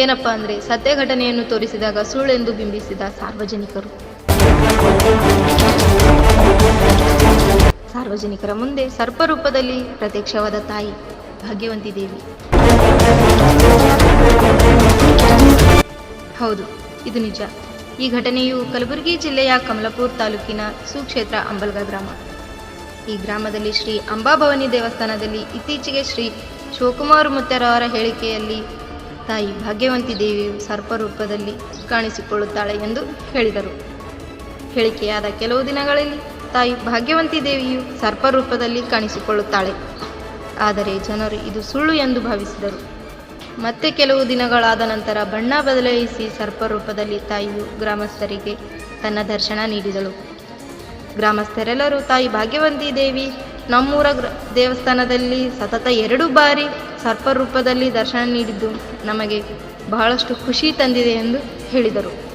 ಏನಪ್ಪ ಅಂದರೆ ಸತ್ಯ ಘಟನೆಯನ್ನು ತೋರಿಸಿದಾಗ ಸುಳ್ಳೆಂದು ಬಿಂಬಿಸಿದ ಸಾರ್ವಜನಿಕರು. ಸಾರ್ವಜನಿಕರ ಮುಂದೆ ಸರ್ಪರೂಪದಲ್ಲಿ ಪ್ರತ್ಯಕ್ಷವಾದ ತಾಯಿ ಭಾಗ್ಯವಂತಿ ದೇವಿ ಹೌದು, ಇದು ನಿಜ. ಈ ಘಟನೆಯು ಕಲಬುರಗಿ ಜಿಲ್ಲೆಯ ಕಮಲಪುರ ತಾಲೂಕಿನ ಸುಕ್ಷೇತ್ರ ಅಂಬಲ್ಗ ಗ್ರಾಮ. ಈ ಗ್ರಾಮದಲ್ಲಿ ಶ್ರೀ ಅಂಬಾಭವಾನಿ ದೇವಸ್ಥಾನದಲ್ಲಿ ಇತ್ತೀಚೆಗೆ ಶ್ರೀ ಶಿವಕುಮಾರ್ ಮುತ್ತರವರ ಹೇಳಿಕೆಯಲ್ಲಿ ತಾಯಿ ಭಾಗ್ಯವಂತಿ ದೇವಿಯು ಸರ್ಪರೂಪದಲ್ಲಿ ಕಾಣಿಸಿಕೊಳ್ಳುತ್ತಾಳೆ ಎಂದು ಹೇಳಿದರು. ಹೇಳಿಕೆಯಾದ ಕೆಲವು ದಿನಗಳಲ್ಲಿ ತಾಯಿ ಭಾಗ್ಯವಂತಿ ದೇವಿಯು ಸರ್ಪರೂಪದಲ್ಲಿ ಕಾಣಿಸಿಕೊಳ್ಳುತ್ತಾಳೆ. ಆದರೆ ಜನರು ಇದು ಸುಳ್ಳು ಎಂದು ಭಾವಿಸಿದರು. ಮತ್ತೆ ಕೆಲವು ದಿನಗಳಾದ ನಂತರ ಬಣ್ಣ ಬದಲಾಯಿಸಿ ಸರ್ಪರೂಪದಲ್ಲಿ ತಾಯಿಯು ಗ್ರಾಮಸ್ಥರಿಗೆ ತನ್ನ ದರ್ಶನ ನೀಡಿದಳು. ಗ್ರಾಮಸ್ಥರೆಲ್ಲರೂ ತಾಯಿ ಭಾಗ್ಯವಂತಿ ದೇವಿ ನಮ್ಮೂರ ದೇವಸ್ಥಾನದಲ್ಲಿ ಸತತ ಎರಡು ಬಾರಿ ಸರ್ಪರೂಪದಲ್ಲಿ ದರ್ಶನ ನೀಡಿದ್ದು ನಮಗೆ ಬಹಳಷ್ಟು ಖುಷಿ ತಂದಿದೆ ಎಂದು ಹೇಳಿದರು.